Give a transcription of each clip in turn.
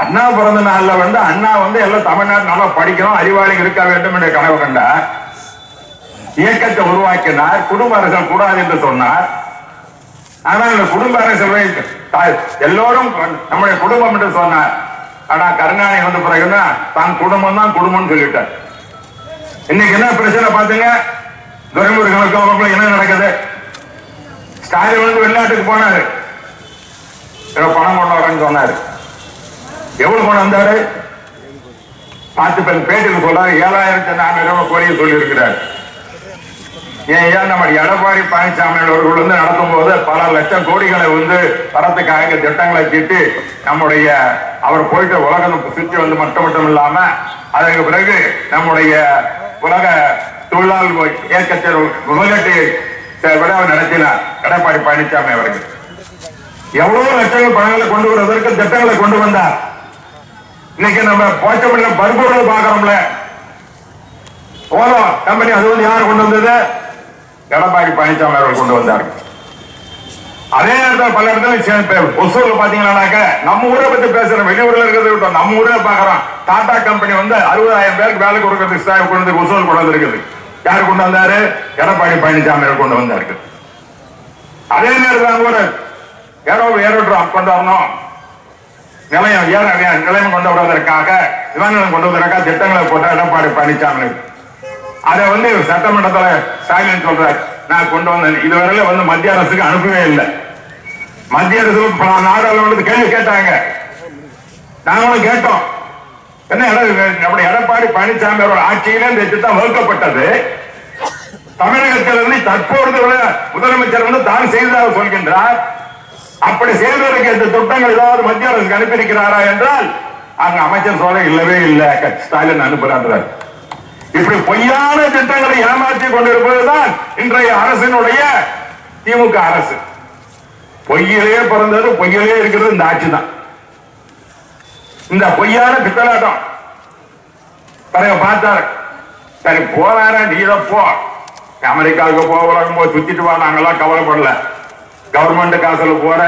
அண்ணா பிறந்த நாள்ல வந்து அண்ணா வந்து எல்லாம் தமிழ்நாடு நல்லா படிக்கணும் அறிவாளிகள் இருக்க வேண்டும் என்று கனவு கண்டார் இயக்கத்தை உருவாக்கினார் குடும்ப அரசல் கூடாது என்று சொன்னார். ஆனால் இந்த குடும்ப அரசியலை எல்லோரும் நம்முடைய குடும்பம் என்று சொன்னார். ஆனா கருணாநிதி வந்த பிறகுன்னா தான் குடும்பம் தான் குடும்பம்னு சொல்லிட்டார். இன்னைக்கு என்ன பிரச்சனை பாத்துங்க துரைமுருகனுக்கு அவங்களுக்கும் என்ன நடக்குது? ஸ்டாலின் வந்து வெளிநாட்டுக்கு போனாரு. பணம் கொண்டு வரேன்னு சொன்னாரு. எவ்வளவு கொண்டு வந்தாரு? பார்த்து பேர் பேட்டியில் சொல்றாரு ஏழாயிரத்தி நானூறு கோடியை சொல்லி இருக்கிறார் ஏன் நம்ம எடப்பாடி பழனிசாமி அவர்கள் வந்து நடத்தும் போது பல லட்சம் கோடிகளை வந்து வரத்துக்காக திட்டங்களை தீட்டு நம்முடைய அவர் போயிட்டு உலகம் சுற்றி வந்து மட்டும் மட்டும் இல்லாம அதற்கு பிறகு நம்முடைய உலக தொழிலாளர் இயக்கத்தில் முதலீட்டு விட அவர் நடத்தினார் எடப்பாடி பழனிசாமி அவர்கள். எவ்வளவு லட்சங்கள் பணங்களை கொண்டு வருவதற்கு திட்டங்களை கொண்டு வந்தார். இன்னைக்கு நம்ம போச்சப்பள்ள பருப்பொருள் பாக்குறோம்ல போதும். கம்பெனி அது வந்து யார் கொண்டு வந்தது? எடப்பாடி பழனிசாமி அவர்கள் கொண்டு வந்தார். அதே நேரத்தில் பல இடத்துல ஒசூர்ல பாத்தீங்கன்னாக்க நம்ம ஊரை பத்தி பேசுறோம். வெளியூர்ல இருக்கிறத விட்டோம். நம்ம ஊரே பாக்குறோம் டாடா கம்பெனி வந்து அறுபதாயிரம் பேருக்கு வேலை கொடுக்கறதுக்கு ஸ்டாஃப் கொண்டு வந்து ஒசூல் கொண்டு வந்திருக்குது. யார் கொண்டு வந்தாரு? எடப்பாடி பழனிசாமி அவர்கள் கொண்டு வந்தாரு அதே நேரத்தில் அங்க ஒரு ஏரோ ஏரோட்ராம் கொண்டு வரணும் நிலையம் ஏற நிலையம் கொண்டு வருவதற்காக விமானம் கொண்டு வருவதற்காக திட்டங்களை போட்ட எடப்பாடி பழனிசாமி அதை வந்து சட்டமன்றத்துல ஸ்டாலின் சொல்றாரு. நான் கொண்டு வந்தேன். இதுவரையில வந்து மத்திய அரசுக்கு அனுப்பவே இல்லை. மத்திய அரசு பல நாடாளுமன்றத்து கேள்வி கேட்டாங்க. நாங்களும் கேட்டோம். என்ன நம்முடைய எடப்பாடி பழனிசாமி அவர்கள் ஆட்சியிலே இந்த திட்டம் வகுக்கப்பட்டது. தமிழகத்திலிருந்து தற்பொழுது முதலமைச்சர் வந்து தான் செய்ததாக சொல்கின்றார். அப்படி செய்வதற்கு இந்த திட்டங்கள் ஏதாவது மத்திய அரசுக்கு அனுப்பியிருக்கிறாரா என்றால் அங்க அமைச்சர் சோழ இல்லவே இல்லை. ஸ்டாலின் அனுப்புறார் இப்படி பொய்யான திட்டங்களை ஏமாற்றி கொண்டிருப்பதுதான் இன்றைய அரசினுடைய திமுக அரசு. பொய்யிலே பிறந்தது பொய்யிலே இருக்கிறது இந்த ஆட்சி தான். இந்த பொய்யான பித்தலாட்டம். பிறகு பார்த்தாரு. சரி போறாரா தான் போ. அமெரிக்காவுக்கு போக உலகம் போய் சுத்திட்டு வா நாங்கெல்லாம் கவலைப்படல. கவர்மெண்ட் காசுல போற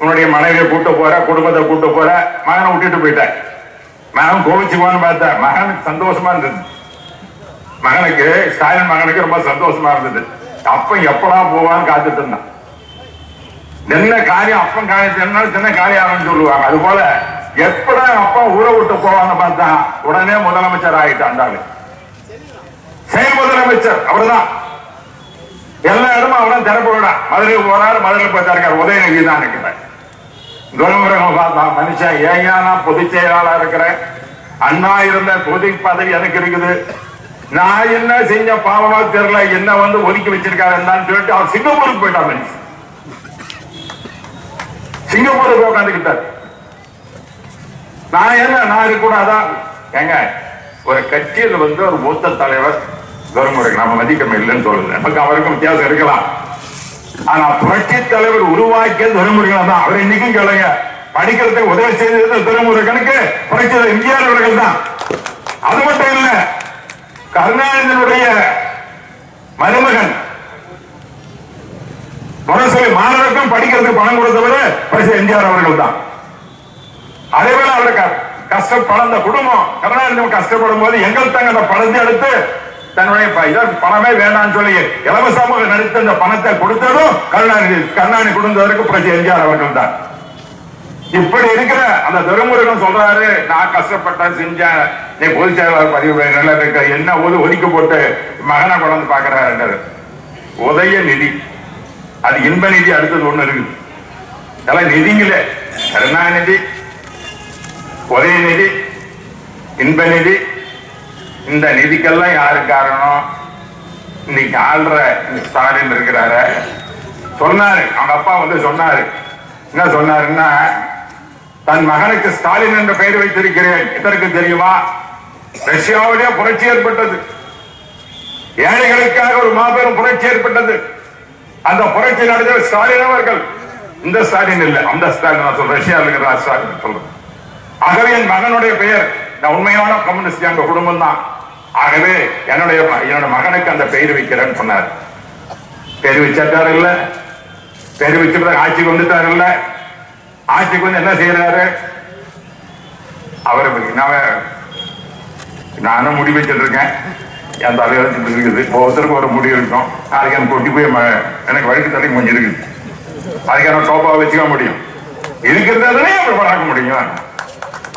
உன்னுடைய மனைவியை கூட்டு போற குடும்பத்தை கூட்டு போற மகனை விட்டுட்டு போயிட்ட. மகன் கோவிச்சுக்குவான்னு பார்த்தேன் மகனுக்கு சந்தோஷமா இருந்தது. மகனுக்கு ஸ்டாலின் மகனுக்கு ரொம்ப சந்தோஷமா இருந்தது. அப்ப எப்படா போவான்னு காத்துட்டு இருந்தான். என்ன காரியம் அப்பன் காரியம் என்ன சின்ன காரியம் சொல்லுவாங்க. அது போல எப்படா அப்பா ஊரை விட்டு போவான்னு பார்த்தா உடனே முதலமைச்சர் ஆயிட்டாண்டாரு செயல் முதலமைச்சர் அவர்தான். எல்லா இடமும் அவர்தான் திறப்புடா மதுரை போறாரு மதுரை போயிட்டாரு உதயநிதி தான் இருக்கிறேன் துரைமுருகன் பார்த்தா மனுஷன் ஏயா நான் பொதுச் செயலாளா இருக்கிறேன். அண்ணா இருந்த பொது பதவி எனக்கு இருக்குது. நான் என்ன செஞ்ச பாவமா தெரியல. என்ன வந்து ஒதுக்கி வச்சிருக்காரு என்னன்னு சொல்லிட்டு அவர் சிங்கப்பூருக்கு போயிட்டான் மனுஷன் சிங்கப்பூருக்கு உட்காந்துக்கிட்டார். நான் என்ன நான் இருக்கக்கூடாதா? ஏங்க ஒரு கட்சியில் வந்து ஒரு மூத்த தலைவர் துரைமுருகன் நம்ம மதிக்கம் இல்லைன்னு சொல்லுது. நமக்கு அவருக்கும் வித்தியாசம் இருக்கலாம். ஆனா புரட்சி தலைவர் உருவாக்கிய துரைமுருகன் தான் அவர் இன்னைக்கும் கேளுங்க. படிக்கிறதுக்கு உதவி செய்தது துரைமுருகனுக்கு புரட்சி எம்ஜிஆர் அவர்கள் தான். அது மட்டும் இல்ல கருணாநிதியினுடைய மருமகன் முரசொலி மாணவருக்கும் படிக்கிறதுக்கு பணம் கொடுத்தவர் பரிசு எம்ஜிஆர் அவர்கள் தான். அதே போல அவருக்கு கஷ்டப்பட அந்த குடும்பம் கருணாநிதி கஷ்டப்படும் போது எங்கள் தாங்க அந்த பணத்தை எடுத்து தன்னுடைய பணமே வேண்டாம்னு சொல்லி இலவசமாக நடித்த இந்த பணத்தை கொடுத்ததும் கருணாநிதி கருணாநிதி கொடுத்ததற்கு பிரஜை எம்ஜிஆர் அவர்கள் தான். இப்படி இருக்கிற அந்த துரைமுருகன் சொல்றாரு நான் கஷ்டப்பட்டேன் செஞ்சேன். நீ பொதுச் செயலாளர் பதிவு நல்லா இருக்க. என்ன ஒது ஒதுக்கி போட்டு மகனை கொண்டு பாக்குறாரு உதய நிதி. அது இன்ப நிதி அடுத்தது ஒண்ணு இருக்குது. இதெல்லாம் நிதிங்களே. கருணாநிதி உதயநிதி இன்ப நிதி இந்த நிதிக்கெல்லாம் யாரு காரணம்? இன்னைக்கு ஆள்ற இந்த ஸ்டாலின் இருக்கிறாரு. சொன்னாரு. அவங்க அப்பா வந்து சொன்னாரு. என்ன சொன்னாருன்னா தன் மகனுக்கு ஸ்டாலின் என்ற பெயர் வைத்திருக்கிறேன். இதற்கு தெரியுமா? ரஷ்யாவுடைய புரட்சி ஏற்பட்டது. ஏழைகளுக்காக ஒரு மாபெரும் புரட்சி ஏற்பட்டது. அந்த புரட்சி நடந்த ஸ்டாலின் அவர்கள். இந்த ஸ்டாலின் இல்ல. அந்த ஸ்டாலின் நான் சொல்றேன். ரஷ்யாவில் இருக்கிற ஸ்டாலின் சொல்றேன். ஆகவே என் மகனுடைய பெயர் நான் உண்மையான கம்யூனிஸ்ட் எங்க குடும்பம் தான் ஆகவே என்னுடைய என்னோட மகனுக்கு அந்த பெயர் வைக்கிறேன்னு சொன்னார். பெயர் வச்சிட்டாரு இல்ல பெயர் வச்சுட்டு ஆட்சிக்கு வந்துட்டாரு இல்ல ஆட்சிக்கு வந்து என்ன செய்யறாரு அவரை நான் நானும் முடி வச்சிருக்கேன். இருக்கேன் என் தலையில இருக்குது. ஒவ்வொருத்தருக்கும் ஒரு முடி இருக்கும். அதுக்கு எனக்கு கொட்டி போய் ம- எனக்கு வயிற்று தலை கொஞ்சம் இருக்குது. அதுக்கு எனக்கு டோப்பா வச்சுக்க முடியும்? இருக்கிறதாலே அவர் பார்க்க முடியும்.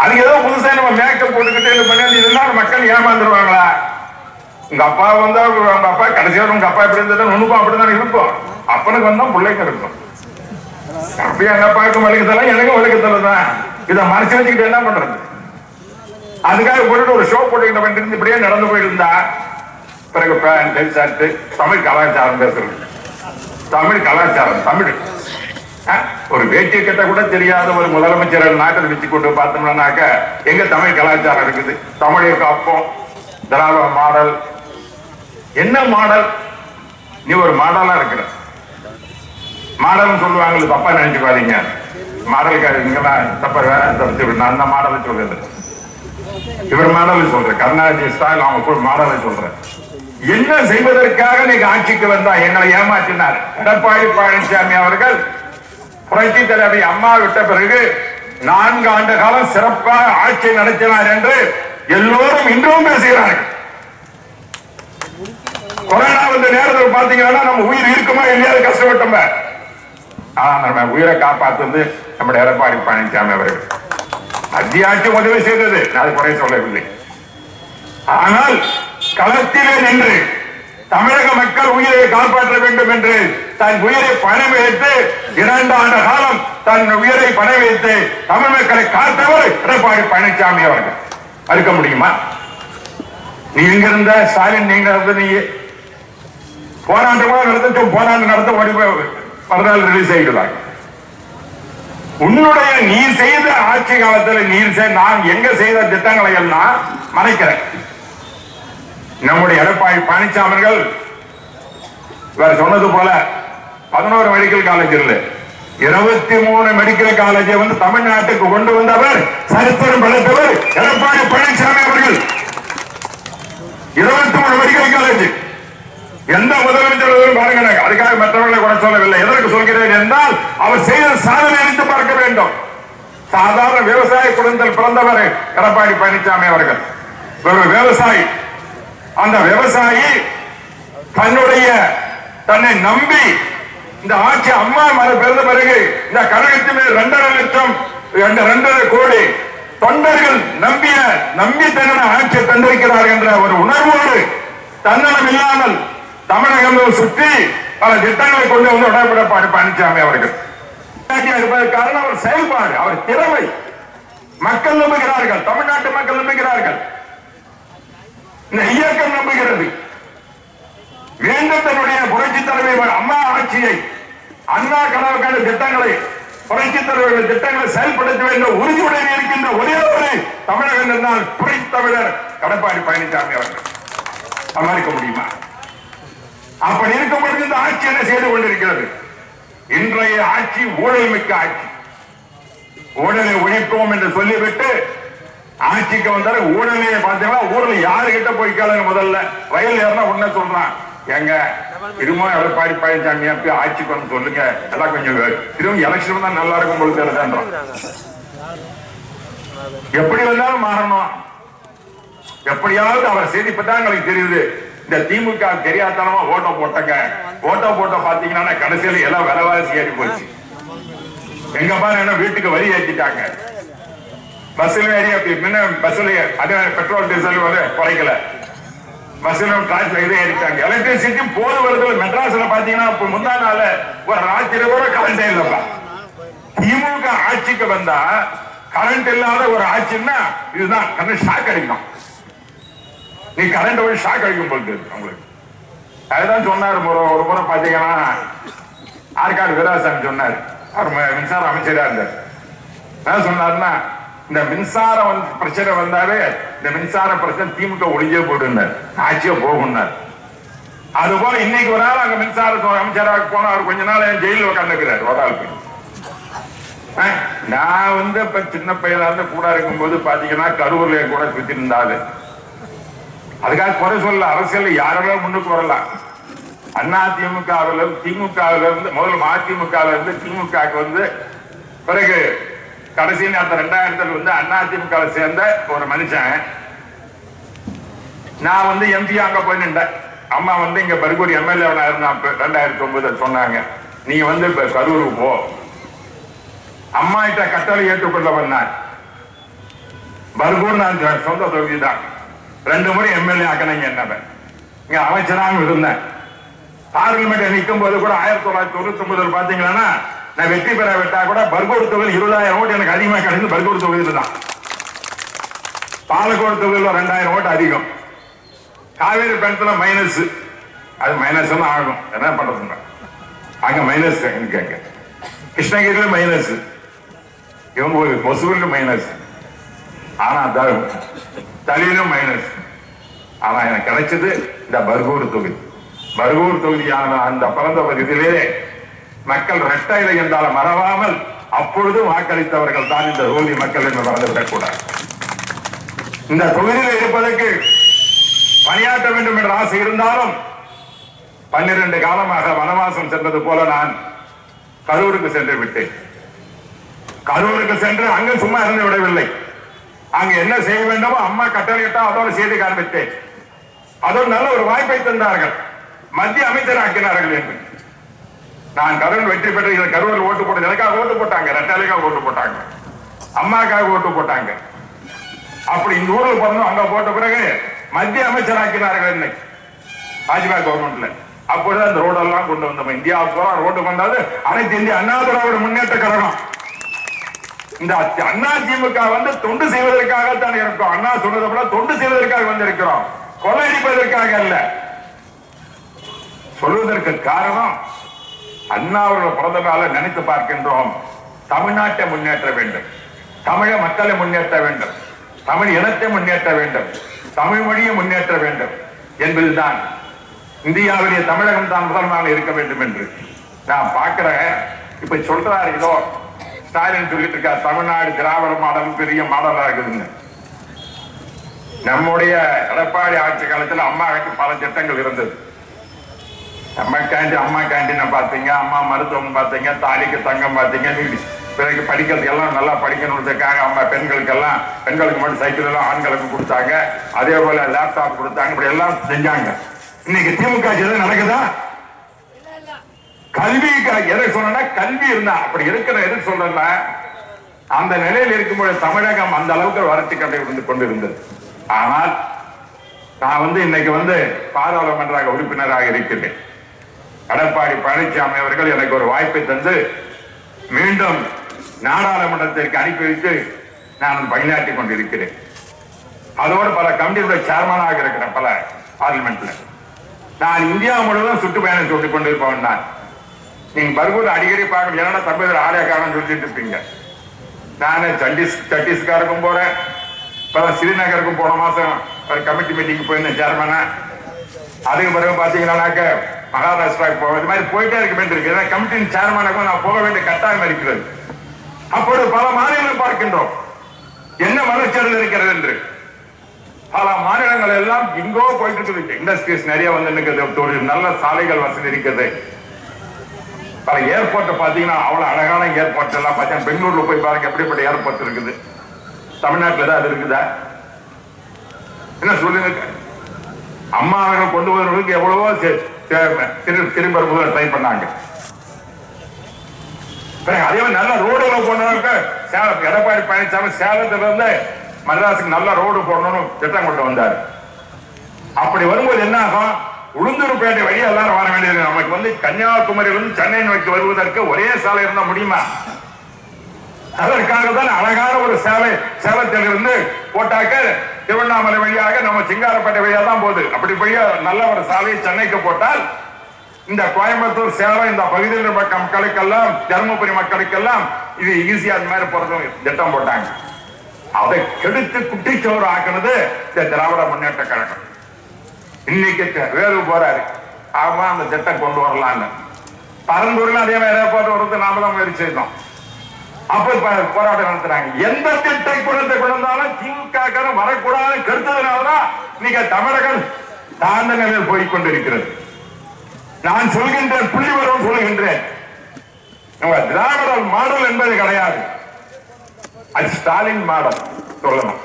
அதுக்கு ஏதோ புதுசா நம்ம மேக்கப் போட்டுக்கிட்டு இது பண்ணி இதெல்லாம் மக்கள் ஏமாந்துருவாங்களா? உங்க அப்பா வந்தா உங்க அப்பா கடைசியா உங்க அப்பா எப்படி இருந்தது உனக்கும் அப்படிதான் இருக்கும். அப்பனுக்கு வந்தா பிள்ளைங்க இருக்கும். அப்படியே எங்க அப்பாவுக்கும் வலிக்கத்தல எனக்கும் வலிக்கத்தல தான். இதை மறைச்சு வச்சுக்கிட்டு என்ன பண்றது? அதுக்காக போட்டுட்டு ஒரு ஷோ போட்டுக்கிட்ட இருந்து இப்படியே நடந்து போயிருந்தா பிறகு பேண்ட் ஷர்ட் தமிழ் கலாச்சாரம் பேசுறது. தமிழ் கலாச்சாரம் தமிழ். ஒரு வேட்டியை கட்ட கூட தெரியாத ஒரு முதலமைச்சர் நாட்டில் வச்சு கொண்டு பார்த்தோம்னாக்க எங்க தமிழ் கலாச்சாரம் இருக்குது? தமிழை அப்பம் திராவிட மாடல். என்ன மாடல்? நீ ஒரு மாடலா இருக்கிற. மாடல் சொல்லுவாங்க தப்பா நினைச்சுக்காதீங்க. மாடலுக்கு நீங்களாம் தப்பா தப்பு நான் அந்த மாடலை சொல்றது இவர் மாடலை சொல்றேன் கருணாநிதி ஸ்டாலின் அவங்க கூட மாடலை சொல்றேன் என்ன செய்வதற்காக நீங்க ஆட்சிக்கு வந்தா? எங்களை ஏமாற்றினார் எடப்பாடி பழனிசாமி அவர்கள் புரட்சி தலைவி அம்மா விட்ட பிறகு நான்கு ஆண்டு காலம் சிறப்பாக ஆட்சி நடத்தினார் என்று எல்லோரும் இன்றும் பேசுகிறார்கள். கொரோனா வந்த நேரத்தில் பாத்தீங்கன்னா நம்ம உயிர் இருக்குமா இல்லையா கஷ்டப்பட்டோம் ஆனா நம்ம உயிரை காப்பாத்துறது நம்முடைய எடப்பாடி பழனிசாமி அவர்கள். மத்திய ஆட்சி உதவி செய்தது. நான் அது குறை சொல்லவில்லை. ஆனால் களத்திலே நின்று தமிழக மக்கள் உயிரை காப்பாற்ற வேண்டும் என்று தன் உயிரை பணம் வைத்து இரண்டு ஆண்டு காலம் தன் உயிரை பணம் வைத்து தமிழ் மக்களை காத்தவர் எடப்பாடி பழனிசாமி அவர்கள். அறுக்க முடியுமா? நீ எங்க இருந்த ஸ்டாலின் நீங்க இருந்த நீ போராண்டு கூட நடத்த போராண்டு நடத்த ஓடி மறுநாள் ரிலீஸ் ஆகிடுவாங்க உன்னுடைய நீ செய்த ஆட்சி காலத்துல நீ நான் எங்க செய்த திட்டங்களை எல்லாம் மறைக்கிறேன். நம்முடைய எடப்பாடி பழனிசாமிகள் வேற சொன்னது போல பதினோரு மெடிக்கல் காலேஜ் இல்ல. இருபத்தி மூணு மெடிக்கல் காலேஜை வந்து தமிழ்நாட்டுக்கு கொண்டு வந்தவர் சரித்திரம் படைத்தவர் எடப்பாடி பழனிசாமி அவர்கள். இருபத்தி மூணு மெடிக்கல் காலேஜ் எந்த முதலமைச்சர் பாருங்க அதுக்காக மற்றவர்களை கூட சொல்லவில்லை. எதற்கு சொல்கிறேன் என்றால் அவர் செய்த சாதனை அறிந்து பார்க்க வேண்டும். சாதாரண விவசாய குடும்பத்தில் பிறந்தவர் எடப்பாடி பழனிசாமி அவர்கள். ஒரு விவசாயி. அந்த விவசாயி தன்னுடைய தன்னை நம்பி இந்த ஆட்சி அம்மா மர பிறந்த பிறகு இந்த கழகத்திலே இரண்டரை லட்சம் ரெண்டு ரெண்டரை கோடி தொண்டர்கள் நம்பிய நம்பி ஆட்சியை ஆட்சி தந்திருக்கிறார் என்ற ஒரு உணர்வோடு தன்னலம் இல்லாமல் தமிழகம் சுற்றி பல திட்டங்களை கொண்டு வந்து உடற்படப்பாடு பழனிசாமி அவர்கள். இருப்பதற்கான காரணம் அவர் செயல்பாடு அவர் திறமை. மக்கள் நம்புகிறார்கள் தமிழ்நாட்டு மக்கள் நம்புகிறார்கள். இந்த இயக்கம் நம்புகிறது. மீண்டும் தன்னுடைய புரட்சி தலைமை அம்மா ஆட்சியை அண்ணா கனவு திட்டங்களை புரட்சி தலைவர்கள் திட்டங்களை செயல்படுத்த வேண்டும் உறுதியுடன் இருக்கின்ற ஒரே ஒரு தமிழகம் என்றால் புரை தமிழர் எடப்பாடி பழனிசாமி அவர்கள். சமாளிக்க முடியுமா? அப்படி இருக்கும் பொழுது இந்த ஆட்சி என்ன செய்து கொண்டிருக்கிறது? இன்றைய ஆட்சி ஊழல் மிக்க ஆட்சி. ஊழலை ஒழிப்போம் என்று சொல்லிவிட்டு ஆட்சிக்கு வந்தாரு ஊழலே பார்த்தீங்கன்னா ஊர்ல யாருகிட்ட போய் கேளுங்க முதல்ல. வயல் ஏறினா உன்ன சொல்றான். எங்க திரும்ப எடப்பாடி பழனிசாமி அப்படி ஆட்சிக்கு வந்து சொல்லுங்க? எல்லாம் கொஞ்சம் திரும்ப எலெக்ஷன் தான் நல்லா இருக்கும் பொழுது எழுதுன்றோம் எப்படி வந்தாலும் மாறணும். எப்படியாவது அவர் செய்திப்பட்டா எங்களுக்கு தெரியுது. இந்த திமுக தெரியாதனமா ஓட்டோ போட்டங்க. ஓட்டோ போட்டோ பாத்தீங்கன்னா கடைசியில எல்லாம் விலைவாசி ஏறி போச்சு. எங்க பாரு என்ன வீட்டுக்கு வரி ஏற்றிட்டாங்க பஸ்ல ஏறி அப்படி முன்ன பஸ்ல அதே பெட்ரோல் டீசல் வந்து குறைக்கல. பஸ்ல காசு இதே இருக்காங்க. எலக்ட்ரிசிட்டி போது வருது. மெட்ராஸ்ல பாத்தீங்கன்னா இப்ப முந்தா நாள் ஒரு ராத்திரி கூட கரண்ட் இல்லப்பா. திமுக ஆட்சிக்கு வந்தா கரண்ட் இல்லாத ஒரு ஆட்சின்னா இதுதான் கரண்ட் ஷாக் அடிக்கும். நீ கரண்ட் போய் ஷாக் அடிக்கும் போது உங்களுக்கு. அதுதான் சொன்னார் ஒரு ஒரு முறை பாத்தீங்கன்னா ஆற்காடு வீராசாமி சொன்னார். அவர் ம- மின்சார அமைச்சரா இருந்தார். என்ன சொன்னார்னா இந்த மின்சாரம் வந்து பிரச்சனை வந்தாவே இந்த மின்சார பிரச்சனை திமுக ஒளிஞ்சே போட்டுனார் ஆட்சியே போகும்னார். அது போல இன்னைக்கு ஒரு நாள் அங்க மின்சாரத்துறை அமைச்சராக போனா அவர் கொஞ்ச நாள் ஜெயில உட்காந்துக்கிறார் ஒரு ஆள் நான் வந்து இப்ப சின்ன பையனா இருந்து கூட இருக்கும்போது பாத்தீங்கன்னா கரூர்ல என் கூட சுத்தி அதுக்காக குறை சொல்ல அரசியல் யாரெல்லாம் முன்னுக்கு வரலாம். அண்ணா திமுகவில் திமுகவில் இருந்து முதல்ல மதிமுகவில் இருந்து திமுகவுக்கு வந்து பிறகு கடைசி நேரத்தில் ரெண்டாயிரத்துல வந்து அதிமுக சேர்ந்த ஒரு மனுஷன். நான் வந்து எம்பி அங்க போய் நின்றேன். அம்மா வந்து இங்க பருகூர் எம்எல்ஏ இருந்தான் ரெண்டாயிரத்தி ஒன்பதுல சொன்னாங்க. நீ வந்து இப்ப கரூருக்கு போ. அம்மா கிட்ட கட்டளை ஏற்றுக்கொள்ள வந்தார். பர்கூர் நான் சொந்த தொகுதி தான். ரெண்டு முறை எம்எல்ஏ ஆக்கினீங்க என்ன இங்க அமைச்சராக இருந்தேன். பார்லிமெண்ட் நிற்கும் போது கூட ஆயிரத்தி தொள்ளாயிரத்தி தொண்ணூத்தி ஒன்பதுல பாத்தீங்கன்னா நான் வெற்றி பெற விட்டா கூட பர்கூர் தொகுதியில் இருபதாயிரம் ஓட்டு எனக்கு அதிகமாக கிடைச்சது பர்கூர் தொகுதியில் தான். பாலக்கோடு தொகுதியில் ரெண்டாயிரம் ஓட்டு அதிகம். காவேரி பேண்ட்ல மைனஸ் அது மைனஸ் தான் ஆகும். என்ன பண்றதுங்க? அங்க மைனஸ் கேட்க? கிருஷ்ணகிரியில மைனஸ் இவங்க ஒசூர்ல மைனஸ் ஆனா த- தலையிலும் மைனஸ் ஆனா எனக்கு கிடைச்சது இந்த பர்கூர் தொகுதி. பர்கூர் தொகுதியான அந்த பிறந்த பகுதியிலே மக்கள் ரெட்டையில என்றால் மறவாமல் அப்பொழுது வாக்களித்தவர்கள் தான் இந்த தொகுதி மக்கள் என்று மறந்துவிடக்கூடாது. இந்த தொகுதியில் இருப்பதற்கு பணியாற்ற வேண்டும் என்ற ஆசை இருந்தாலும் பன்னிரண்டு காலமாக வனவாசம் சென்றது போல நான் கரூருக்கு சென்று விட்டேன். கரூருக்கு சென்று அங்கு சும்மா இருந்து விடவில்லை. அங்கு என்ன செய்ய வேண்டுமோ அம்மா கட்டளையிட்டா அதோடு செய்து காண்பித்தேன். அதோடு நல்ல ஒரு வாய்ப்பை தந்தார்கள். மத்திய அமைச்சர் ஆக்கினார்கள் என்று. நான் கரூர் வெற்றி பெற்ற இந்த ஓட்டு போட்டது எனக்காக ஓட்டு போட்டாங்க ரெட்டாலிக்காக ஓட்டு போட்டாங்க அம்மாக்காக ஓட்டு போட்டாங்க. அப்படி இந்த ஊர்ல பிறந்தோம் அங்க போட்ட பிறகு மத்திய அமைச்சராக்கினார்கள் இன்னைக்கு பாஜக கவர்மெண்ட்ல அப்பொழுது அந்த ரோடெல்லாம் கொண்டு வந்தோம். இந்தியா பூரா ரோடு கொண்டாது அனைத்து இந்திய அண்ணா திராவிட முன்னேற்ற கழகம். இந்த அண்ணா திமுக வந்து தொண்டு செய்வதற்காகத்தான் இருக்கோம். அண்ணா சொன்னதை போல தொண்டு செய்வதற்காக வந்திருக்கிறோம். கொள்ளையடிப்பதற்காக அல்ல. சொல்வதற்கு காரணம் அண்ணா அவர்கள் பிறந்த நாளை நினைத்து பார்க்கின்றோம். தமிழ்நாட்டை முன்னேற்ற வேண்டும். தமிழ மக்களை முன்னேற்ற வேண்டும். தமிழ் இனத்தை முன்னேற்ற வேண்டும். தமிழ் மொழியை முன்னேற்ற வேண்டும் என்பதுதான். இந்தியாவிலே தமிழகம் தான் முதல்வராக இருக்க வேண்டும் என்று நான் பார்க்கிறேன் இப்ப சொல்றாரு இதோ ஸ்டாலின் சொல்லிட்டு இருக்கார் தமிழ்நாடு திராவிட மாடல் பெரிய மாடலா இருக்குதுன்னு. நம்முடைய எடப்பாடி ஆட்சி காலத்தில் அம்மா பல திட்டங்கள் இருந்தது. அம்மா கேண்டீன் அம்மா கேண்டீனை பார்த்தீங்க அம்மா மருத்துவம் பார்த்தீங்க தாலிக்கு தங்கம் பார்த்தீங்க பிறகு படிக்கிறதுக்கு எல்லாம் நல்லா படிக்கணுன்றதுக்காக அம்மா பெண்களுக்கு எல்லாம் பெண்களுக்கு மட்டும் சைக்கிள் எல்லாம் ஆண்களுக்கு கொடுத்தாங்க. அதே போல லேப்டாப் கொடுத்தாங்க இப்படி எல்லாம் செஞ்சாங்க. இன்னைக்கு திமுக எதுவும் நடக்குதா? கல்வி எதை சொன்னா கல்வி இருந்தா அப்படி இருக்கிற எது சொல்றேன்னா அந்த நிலையில் இருக்கும்போது தமிழகம் அந்த அளவுக்கு வறட்சி கட்டை இருந்து கொண்டிருந்தது. ஆனால் நான் வந்து இன்னைக்கு வந்து பாராளுமன்ற உறுப்பினராக இருக்கிறேன் எடப்பாடி பழனிசாமி அவர்கள் எனக்கு ஒரு வாய்ப்பை தந்து மீண்டும் நாடாளுமன்றத்திற்கு அனுப்பி வைத்து நான் பணியாற்றிக் கொண்டிருக்கிறேன். அதோடு பல கமிட்டியுடைய சேர்மனாக இருக்கிறேன் பல பார்லிமெண்ட்ல நான் இந்தியா முழுவதும் சுற்றுப்பயணம் சொல்லிக் கொண்டிருப்பவன் நான். நீங்க பர்கூர் அடிக்கடி பார்க்க என்னடா தமிழர் காரணம் சொல்லிட்டு இருப்பீங்க. நானே சண்டிஸ் சத்தீஸ்கருக்கும் போறேன். இப்பதான் ஸ்ரீநகருக்கும் போன மாசம் ஒரு கமிட்டி மீட்டிங் போயிருந்தேன் சேர்மனா அதுக்கு பிறகு பாத்தீங்கன்னாக்க மகாராஷ்டிராவுக்கு போக இது மாதிரி போயிட்டே இருக்க வேண்டியிருக்கு. ஏன்னா கமிட்டியின் சேர்மனுக்கும் நான் போக வேண்டிய கட்டாயம் இருக்கிறது. அப்போது பல மாநிலங்கள் பார்க்கின்றோம். என்ன வளர்ச்சியில் இருக்கிறது என்று. பல மாநிலங்கள் எல்லாம் இங்கோ போயிட்டு இருக்குது. இண்டஸ்ட்ரீஸ் நிறைய வந்து இருக்குது நல்ல சாலைகள் வசதி இருக்குது. பல ஏர்போர்ட் பாத்தீங்கன்னா அவ்வளவு அழகான ஏர்போர்ட் எல்லாம் பார்த்தீங்கன்னா பெங்களூர்ல போய் பாருங்க எப்படிப்பட்ட ஏர்போர்ட் இருக்குது. தமிழ்நாட்டுல தான் அது இருக்குதா? என்ன சொல்லுங்க? அம்மா அவர்கள் கொண்டு வருவதற்கு எவ்வளவோ சேர்த்து சி- ட்ரை பண்ணாங்க. அதே மாதிரி நல்ல ரோடுல போனவங்க சேலம் எடப்பாடி பழனிசாமி சேலத்துல இருந்து மதராசுக்கு நல்ல ரோடு போடணும்னு திட்டம் கொண்டு வந்தார். அப்படி வரும்போது என்ன ஆகும்? உளுந்தூர்பேட்டை வழியா எல்லாரும் வர வேண்டியது. நமக்கு வந்து கன்னியாகுமரியிலிருந்து சென்னை நோக்கி வருவதற்கு ஒரே சாலை இருந்தா முடியுமா? அதற்காக தான் அழகான ஒரு சேலை சேலத்திலிருந்து போட்டாக்க திருவண்ணாமலை வழியாக நம்ம சிங்காரப்பேட்டை வழியா தான் போகுது. அப்படி போய் நல்ல ஒரு சாலையை சென்னைக்கு போட்டால் இந்த கோயம்புத்தூர் சேலம் இந்த பகுதியில் இருக்க மக்களுக்கெல்லாம் தருமபுரி மக்களுக்கெல்லாம் இது ஈஸியா அந்த மாதிரி போறது திட்டம் போட்டாங்க. அதை கெடுத்து குட்டிச்சோறு ஆக்குனது இந்த திராவிட முன்னேற்ற கழகம். இன்னைக்கு வேறு வேலு போறாரு. ஆமா அந்த திட்டம் கொண்டு வரலான்னு. பரந்தூர்ல அதே மாதிரி ஏற்பாடு வரது நாம தான் முயற்சி செய்தோம். அப்ப போராட்டம் நடத்துறாங்க. எந்த திட்டை குழந்தை கொண்டாலும் திமுக வரக்கூடாதுன்னு வரக்கூடாது கருத்ததுனாலதான் நீங்க தமிழகம் தாழ்ந்த நிலையில் போய் கொண்டிருக்கிறது நான் சொல்கின்றேன் புள்ளிவரம் சொல்கின்றேன். நம்ம திராவிடர் மாடல் என்பது கிடையாது. அது ஸ்டாலின் மாடல் சொல்லணும்.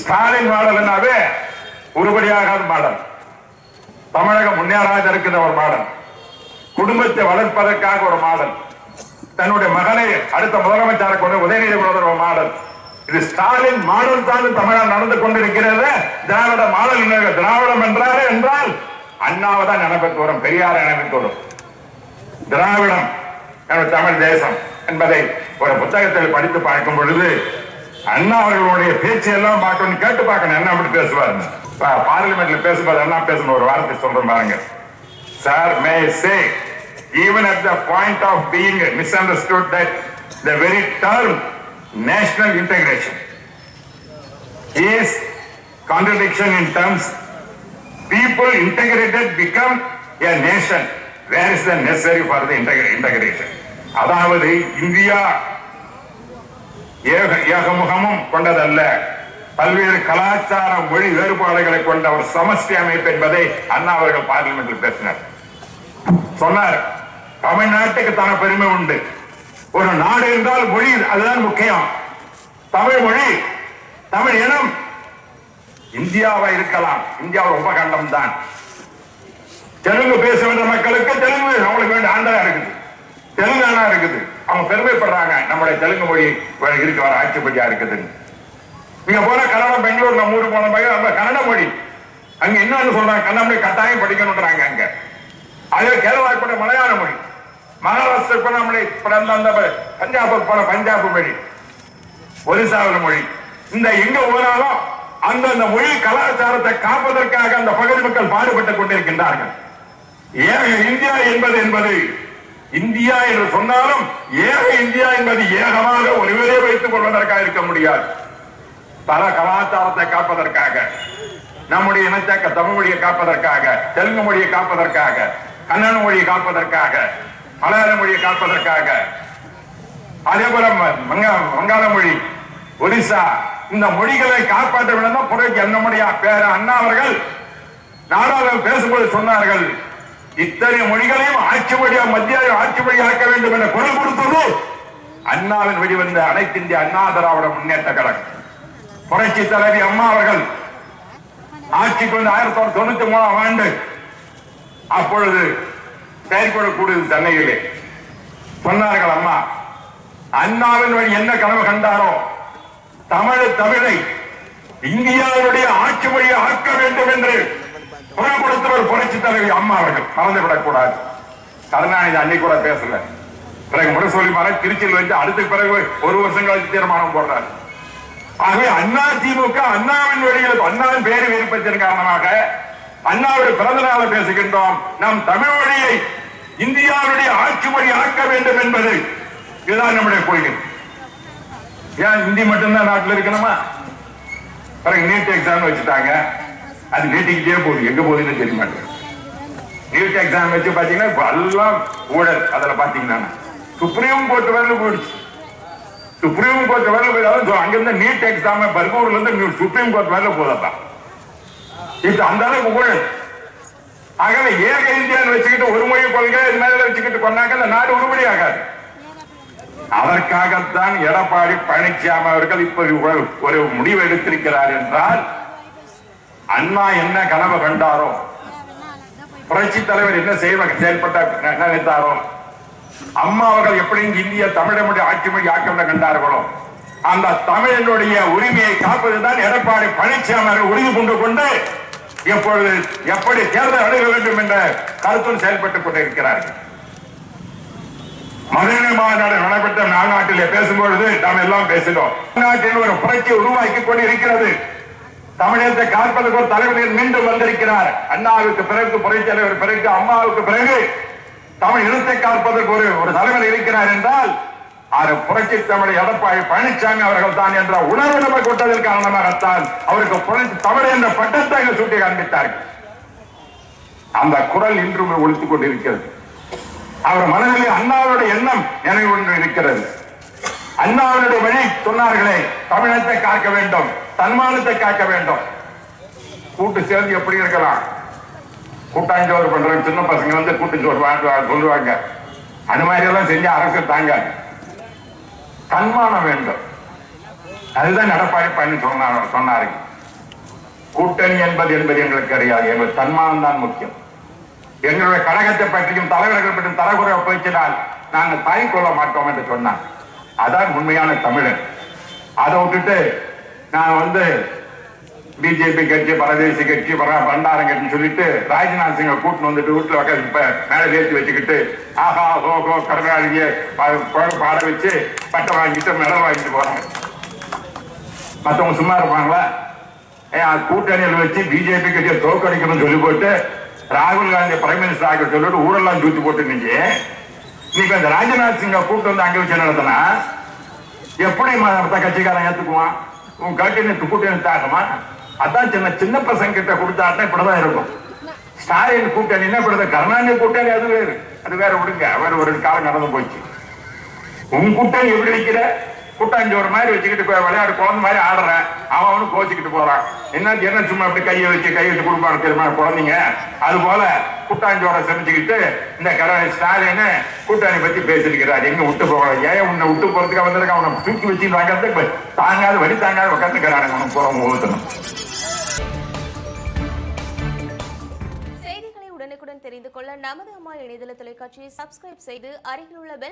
ஸ்டாலின் மாடல்னாவே உருப்படியாகாத மாடல். தமிழகம் முன்னேறாத இருக்கிற ஒரு மாடல். குடும்பத்தை வளர்ப்பதற்காக ஒரு மாடல். தன்னுடைய மகனை அடுத்த முதலமைச்சரை கொண்டு உதயநிதி கொண்டு மாடல். இது ஸ்டாலின் மாடல் தான் தமிழகம் நடந்து கொண்டிருக்கிறது. திராவிட மாடல் திராவிடம் என்றாலே என்றால் அண்ணாவை தான் நினைப்புக்கு வரும் பெரியார் நினைப்புக்கு வரும் திராவிடம் தமிழ் தேசம் என்பதை ஒரு புத்தகத்தில் படித்து பார்க்கும் பொழுது அண்ணா அவர்களுடைய பேச்சு எல்லாம் பார்க்கணும் கேட்டு பார்க்கணும் என்ன அப்படி பேசுவார். பார்லிமெண்ட்ல பேசும்போது என்ன பேசணும் ஒரு வார்த்தை சொல்றேன் பாருங்க. Sir may say even at the point of being misunderstood that the very term national integration is contradiction in terms people integrated become a nation where is the necessary for the integra- integration அதாவது India ஏக ஏகமுகமும் கொண்டதல்ல பல்வேறு கலாச்சார மொழி வேறுபாடுகளை கொண்ட ஒரு சமஸ்டி அமைப்பு என்பதை அண்ணா அவர்கள் பார்லிமெண்டில் பேசினார் சொன்னார் தமிழ்நாட்டுக்கு தன பெருமை உண்டு. ஒரு நாடு என்றால் மொழி அதுதான் முக்கியம். தமிழ் மொழி தமிழ் இனம். இந்தியாவை இருக்கலாம். இந்தியா ரொம்ப கண்டம் தான் தெலுங்கு பேசுகின்ற மக்களுக்கு தெலுங்கு அவங்களுக்கு வேண்டிய ஆந்திரா இருக்குது. தெலுங்கானா இருக்குது. அவங்க பெருமைப்படுறாங்க. நம்முடைய தெலுங்கு மொழி இருக்கு வர ஆட்சிப்படியா இருக்குதுன்னு. நீங்க போனா கன்னடம் பெங்களூர் நம்ம ஊருக்கு போன பையன் நம்ம கன்னட மொழி. அங்க என்னன்னு சொல்றாங்க கன்னட மொழி கட்டாயம் படிக்கணும்ன்றாங்க அங்க. அதே கேரளா கூட மலையாள மொழி. மகாராஷ்டிர கூட நம்மளை பிறந்த அந்த பஞ்சாப் போன பஞ்சாப் மொழி. ஒரிசாவில் மொழி. இந்த எங்க போனாலும் அந்தந்த மொழி கலாச்சாரத்தை காப்பதற்காக அந்த பகுதி மக்கள் பாடுபட்டுக் கொண்டிருக்கின்றார்கள். ஏக இந்தியா என்பது என்பது இந்தியா என்று சொன்னாலும் ஏக இந்தியா என்பது ஏகமாக ஒருவரே வைத்துக் கொள்வதற்காக இருக்க முடியாது. பல கலாச்சாரத்தை காப்பதற்காக நம்முடைய இனத்தை தமிழ் மொழியை காப்பதற்காக தெலுங்கு மொழியை காப்பதற்காக கன்னட மொழியை காப்பதற்காக மலையாள மொழியை காப்பதற்காக. அதே போல வங்காள மொழி ஒரிசா இந்த மொழிகளை காப்பாற்ற வேண்டும் புரட்சி நம்முடைய பேர அண்ணா அவர்கள் நாடாளுமன்றம் பேசும்போது சொன்னார்கள். இத்தனை மொழிகளையும் ஆட்சி மொழியா மத்திய ஆட்சி மொழி ஆக்க வேண்டும் என்ற குரல் கொடுத்தது அண்ணாவின் வெளிவந்த அனைத்து இந்திய அண்ணா திராவிட முன்னேற்ற கழகம். புரட்சி தலைவி அம்மா அவர்கள் ஆட்சிக்கு வந்து ஆயிரத்தி தொள்ளாயிரத்தி தொண்ணூத்தி மூணாம் ஆண்டு அப்பொழுது செயற்குழு கூடுது சென்னையிலே. சொன்னார்கள் அம்மா அண்ணாவின் வழி என்ன கனவு கண்டாரோ? தமிழ் தமிழை இந்தியாவுடைய ஆட்சி மொழியை ஆக்க வேண்டும் என்று குரல் கொடுத்தவர் புரட்சி தலைவி அம்மா அவர்கள். மறந்துவிடக்கூடாது. கருணாநிதி அன்னைக்கு கூட பேசல. பிறகு முரசொலி மர திருச்சியில் வச்சு அடுத்த பிறகு ஒரு வருஷம் கழிச்சு தீர்மானம் போடுறாரு. ஆகவே அண்ணா திமுக அண்ணாவின் வழியில் அண்ணாவின் பேரு விருப்பத்தின் காரணமாக அண்ணாவுடைய பிறந்த நாளை பேசுகின்றோம். நம் தமிழ் மொழியை இந்தியாவுடைய ஆட்சி மொழி ஆக்க வேண்டும் என்பது இதுதான் நம்முடைய கொள்கை ஏன் ஹிந்தி மட்டும்தான் நாட்டில் இருக்கணுமா? பிறகு நீட் எக்ஸாம் வச்சுட்டாங்க. அது நீட்டிக்கிட்டே போகுது. எங்க போகுதுன்னு தெரிய மாட்டேங்குது. நீட் எக்ஸாம் வச்சு பாத்தீங்கன்னா இப்ப எல்லாம் ஊழல். அதுல பாத்தீங்கன்னா சுப்ரீம் கோர்ட் வரல போயிடுச்சு. சுப்ரீம் கோர்ட் வரல போயிடாது அங்கிருந்து நீட் எக்ஸாம் பர்கூர்ல இருந்து சுப்ரீம் கோர்ட் வரல போதப்பா. இது அந்த அளவுக்கு ஊழல். ஆகவே ஏக இந்தியான்னு வச்சுக்கிட்டு ஒரு மொழி கொள்கை இது மேல வச்சுக்கிட்டு கொண்டாங்க இந்த நாடு உருப்படி ஆகாது. அதற்காகத்தான் எடப்பாடி பழனிசாமி அவர்கள் இப்படி ஒரு- ஒரு முடிவு எடுத்திருக்கிறார் என்றால் அண்ணா என்ன கனவு கண்டாரோ புரட்சி தலைவர் என்ன செய்வ செயல்பட்ட நினைத்தாரோ அம்மா அவர்கள் எப்படி இந்திய தமிழனுடைய ஆட்சி மொழி ஆக்கம் கண்டார்களோ அந்த தமிழனுடைய உரிமையை காப்பதுதான் எடப்பாடி பழனிசாமி அவர்கள் உறுதி கொண்டு கொண்டு இப்பொழுது எப்படி தேர்தல் அணுக வேண்டும் என்ற கருத்தும் செயல்பட்டுக் கொண்டிருக்கிறார்கள். மதுரை மாநாடு நடைபெற்ற நாட்டிலே பேசும்பொழுது நாம் எல்லாம் பேசினோம். நாட்டில் ஒரு புரட்சி உருவாக்கி கொண்டிருக்கிறது. தமிழகத்தை காப்பதற்கு ஒரு தலைவர்கள் மீண்டும் வந்திருக்கிறார். அண்ணாவுக்கு பிறகு புரட்சி தலைவர் பிறகு அம்மாவுக்கு பிறகு தமிழ் இனத்தை காப்பதற்கு ஒரு ஒரு தலைவர் இருக்கிறார் என்றால் அது புரட்சி தமிழ் எடப்பாடி பழனிசாமி அவர்கள் தான் என்ற உணர்வு நமக்கு விட்டதன் காரணமாகத்தான் அவருக்கு புரட்சி தமிழ் என்ற பட்டத்தை அங்கு காண்பித்தார்கள். அந்த குரல் இன்றும் ஒழித்துக் கொண்டிருக்கிறது. அவர் மனதிலே அண்ணாவுடைய எண்ணம் நினைவு ஒன்று இருக்கிறது. அண்ணாவினுடைய வழி சொன்னார்களே தமிழத்தை காக்க வேண்டும் தன்மானத்தை காக்க வேண்டும். கூட்டு சேர்ந்து எப்படி இருக்கலாம்? கூட்டாஞ்சோறு பண்றாங்க சின்ன பசங்க வந்து கூட்டுச்சோறு சோறு சொல்லுவாங்க. அந்த மாதிரி எல்லாம் செஞ்சு அரசு தாங்க. தன்மானம் வேண்டும். அதுதான் எடப்பாடி பழனிசாமி சொன்னார் சொன்னாரு. கூட்டணி என்பது என்பது எங்களுக்கு அறியாது. எங்கள் தன்மானம் தான் முக்கியம். எங்களுடைய கழகத்தை பற்றியும் தலைவர்கள் பற்றியும் தலைமுறை பேச்சினால் நாங்கள் தாய் கொள்ள மாட்டோம் என்று சொன்னார். அதான் உண்மையான தமிழன் அதை விட்டுட்டு நான் வந்து பிஜேபி கட்சி பரதேசி கட்சி பர பண்டாரம் கட்சின்னு சொல்லிட்டு ராஜ்நாத் சிங்கை கூட்டின்னு வந்துட்டு வீட்டுல உட்காந்து இப்ப மேல ஏற்றி வச்சுக்கிட்டு ஆஹா ஹோகோ கருணாநிதியை பாட வச்சு பட்டம் வாங்கிட்டு மெடல் வாங்கிட்டு போறாங்க. மத்தவங்க சும்மா இருப்பாங்களா? ஏன் கூட்டணியில் வச்சு பிஜேபி கட்சியை தோக்கடிக்கணும்னு சொல்லி போட்டு ராகுல் காந்தி பிரைம் மினிஸ்டர் ஆக சொல்லிட்டு ஊரெல்லாம் தூத்தி போட்டு நீங்க நீங்க அந்த ராஜ்நாத் சிங்கை கூட்டு வந்து அங்கே வச்சு நடத்தினா எப்படி மத்த கட்சிக்காரன் ஏத்துக்குவான்? உன் கட்டின கூட்டணி தாகுமா? அதான் சின்ன சின்ன பசங்க கிட்ட கொடுத்தாட்டா இப்படிதான் இருக்கும். ஸ்டாலின் கூட்டணின்னா இப்படிதான்? கருணாநிதி கூட்டணி அது வேறு. அது வேற விடுங்க. வேற ஒரு காலம் நடந்து போச்சு. உன் கூட்டணி எப்படி வைக்கிற கூட்டாஞ்சோறு மாதிரி வச்சுக்கிட்டு போய் விளையாடு குழந்தை மாதிரி ஆடுறேன். அவன் அவனு கோச்சிக்கிட்டு போறான். என்ன என்ன சும்மா அப்படி கையை வச்சு கையை வச்சு கொடுப்பாரு தெரியுமா குழந்தைங்க? அது போல கூட்டாஞ்சோரை செஞ்சுக்கிட்டு இந்த கடை ஸ்டாலின் கூட்டாணி பத்தி பேசிருக்கிறார் எங்க விட்டு போகலாம் ஏன் உன்னை விட்டு போறதுக்கு வந்திருக்க அவனை தூக்கி வச்சு வாங்கிறது தாங்காத வழி தாங்காத உட்காந்துக்கிறானுங்க உனக்கு போறவங்க ஒவ்வொருத்தனும் செய்திகளை உடனுக்குடன் தெரிந்து கொள்ள நமது அம்மா இணையதள தொலைக்காட்சியை சப்ஸ்கிரைப் செய்து அருகில் உள்ள பெல்